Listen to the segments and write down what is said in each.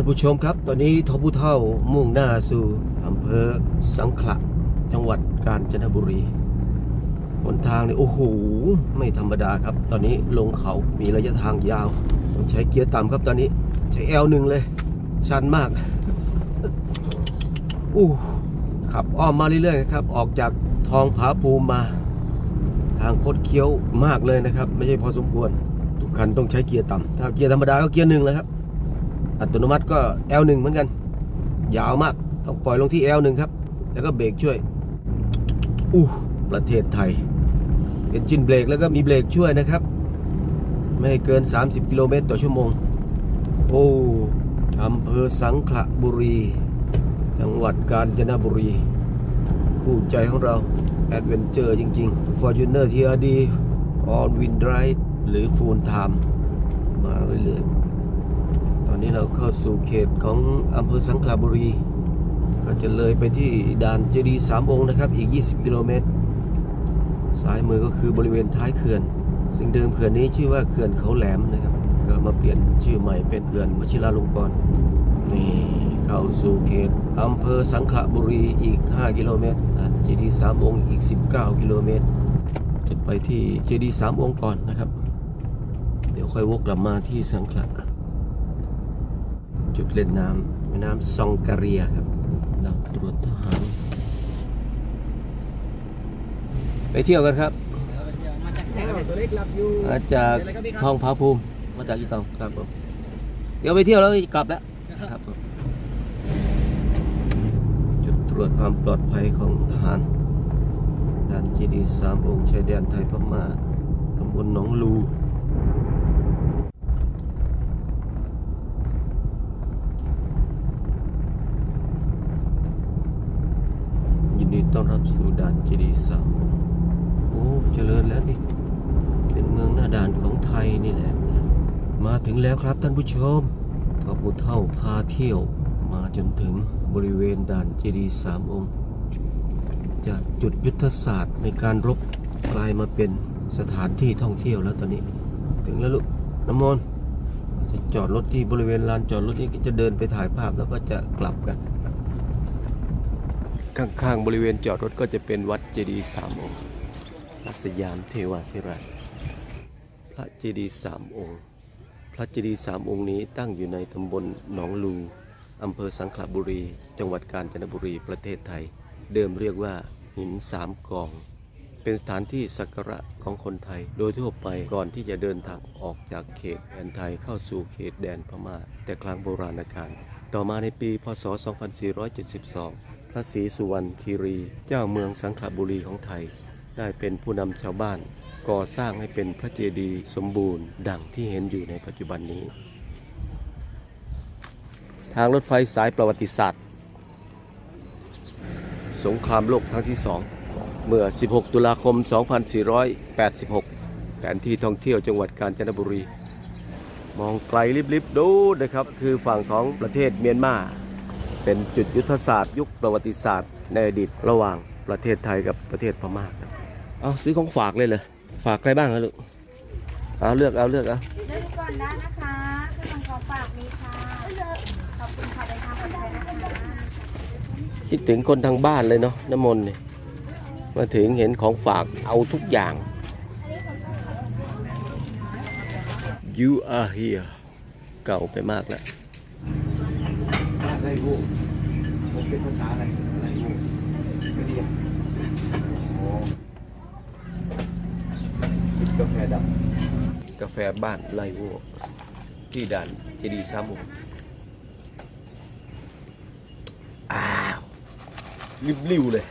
านผู้ชมครับ ตอนนี้ทอผู้เท่ามุ่งหน้าสู่อำเภอสังขละจังหวัดกาญจนบุรีหนทางนี่โอ้โหไม่ธรรมดาครับ ตอนนี้ลงเขามีระยะทางยาว ต้องใช้เกียร์ต่ำครับตอนนี้ใช้ L1 เลย ชันมากอู้ขับอ้อมมาเรื่อยๆนะครับ ออกจากทองผาภูมิมา ทางคดเคี้ยวมากเลยนะครับ ไม่ใช่พอสมควร ทุกคันต้องใช้เกียร์ต่ำถ้าเกียร์ธรรมดาก็เกียร์หนึ่งเลยครับ อัตโนมัติก็ L1 เหมือนกัน ยาวมาก ต้องปล่อยลงที่ L1 ครับ แล้วก็เบรกช่วยอู้ประเทศไทย เป็นจินเบรกแล้วก็มีเบรกช่วยนะครับ ไม่ให้เกิน 30 กิโลเมตรต่อชั่วโมง โอ้อำเภอสังขละบุรี จังหวัดกาญจนบุรี คู่ใจของเรา แอดเวนเจอร์จริงๆ Fortuner TRD All Wheel Drive หรือ Full Time มาเรื่อยๆ นี้เราเข้าสู่เขตของอำเภอสังขละบุรี ก็จะเลยไปที่ด่านเจดีสามองค์นะครับ อีก 20 กิโลเมตรซ้ายมือก็คือบริเวณท้ายเขื่อน ซึ่งเดิมเขื่อนนี้ชื่อว่าเขื่อนเขาแหลมนะครับ ก็มาเปลี่ยนชื่อใหม่เป็นเขื่อนวชิราลงกรณ์นี่เข้าสู่เขตอำเภอสังขละบุรีอีก 5 กิโลเมตรด่านเจดีสามองค์อีก 19 กิโลเมตร จะไปที่เจดีสามองค์ก่อนนะครับ เดี๋ยวค่อยวกกลับมาที่สังขละ จุดเล่นน้ำแม่น้ำซองการียครับด่านตรวจทหารไปเที่ยวกันครับตัวเล็กหลับอยู่มาจากทองผาภูมิ มาจากอีตองครับผมเดี๋ยวไปเที่ยวแล้วกลับแล้วครับผมจุดตรวจความปลอดภัยของทหารด่านจีดีสามองค์ชายแดนไทยพม่าตำบลหนองลู ดีต้อนรับสู่ด่านเจดีสามองโอ้เจริญแล้วนี่ เป็นเมืองหน้าด่านของไทยนี่แหละ มาถึงแล้วครับท่านผู้ชมทอผู้เท่าพาเที่ยว มาจนถึงบริเวณด่านเจดีสามองค์ จากจุดยุทธศาสตร์ในการรบกลายมาเป็นสถานที่ท่องเที่ยวแล้วตอนนี้ ถึงแล้วลูกน้ำมนต์จะจอดรถที่บริเวณลานจอดรถนี้จะเดินไปถ่ายภาพแล้วก็จะกลับกัน ข้างๆ บริเวณจอดรถก็จะเป็นวัดเจดีย์สามองค์พระสยามเทวาธิราชพระเจดีย์สามองค์ พระเจดีย์สามองค์นี้ตั้งอยู่ในตำบลหนองลูอำเภอสังขละบุรี จังหวัดกาญจนบุรีประเทศไทย เดิมเรียกว่าหินสามกอง เป็นสถานที่สักการะของคนไทย โดยทั่วไปก่อนที่จะเดินทางออกจากเขตแดนไทยเข้าสู่เขตแดนพม่า แต่ครั้งโบราณกาลต่อมาในปี พศ 2472 พระศรีสุวรรณคีรี เจ้าเมืองสังขบุรีของไทย ได้เป็นผู้นำชาวบ้าน ก่อสร้างให้เป็นพระเจดีย์สมบูรณ์ ดังที่เห็นอยู่ในปัจจุบันนี้ ทางรถไฟสายประวัติศาสตร์ สงครามโลกครั้งที่สองเมื่อ 16 ตุลาคม 2486 แผนที่ท่องเที่ยวจังหวัดกาญจนบุรี มองไกลลิบๆ ดูนะครับ คือฝั่งของประเทศเมียนมา เป็นจุดยุทธศาสตร์ยุคประวัติศาสตร์ในอดีตระหว่างประเทศไทยกับประเทศพม่าครับเอาซื้อของฝากเลยเลยฝากใครบ้างครับลูกเอาเลือกเอาเลือกเอาเลือกก่อนได้นะคะเครื่องของฝากมีค่ะขอบคุณค่ะไปทางปลอดภัยนะคะคิดถึงคนทางบ้านเลยเนาะน้ำมนต์เนี่ยมาถึงเห็นของฝากเอาทุกอย่าง you are here เก่าไปมากแล้ว อะไรวูมันเป็นภาษาอะไรอะไรวูไม่เรียกชิปกาแฟดำกาแฟบ้านไลโวที่ด่านเจดีย์สามุอ้าวริบๆเลย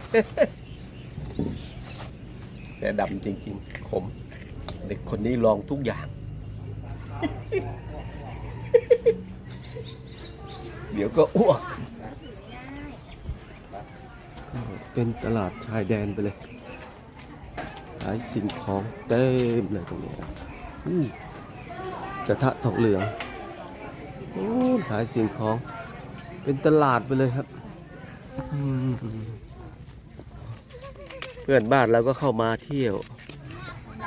แกดำจริงๆ ขม เด็กคนนี้ลองทุกอย่าง เดี๋ยวก็อ้วก เป็นตลาดชายแดนไปเลยขายสิ่งของเต็มเลยตรงนี้ครับอู้กระทะทองเหลืองโอ้ขายสิ่งของ เป็นตลาดไปเลยครับอืมเพื่อนบ้านเราก็เข้ามาเที่ยว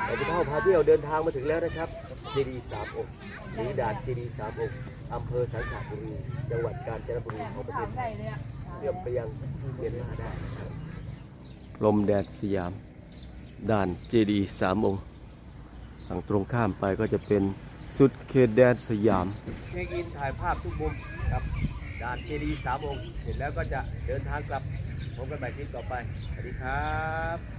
เราไปเข้าพาเที่ยวเดินทางมาถึงแล้วนะครับเจดีย์สามองค์หรือด่านเจดีย์สามองค์ อำเภอสังขบุรี จังหวัดกาญจนบุรีของประเทศไทยเชื่อมไปยังเมียนมาได้นะครับลมแดดสยาม ด่านเจดีย์สามองค์ทางตรงข้ามไปก็จะเป็นสุดเขตแดนสยาม เช็คอินถ่ายภาพทุกมุมครับด่านเจดีย์สามองค์เสร็จแล้วก็จะเดินทางกลับพบกันใหม่คลิปต่อไป สวัสดีครับ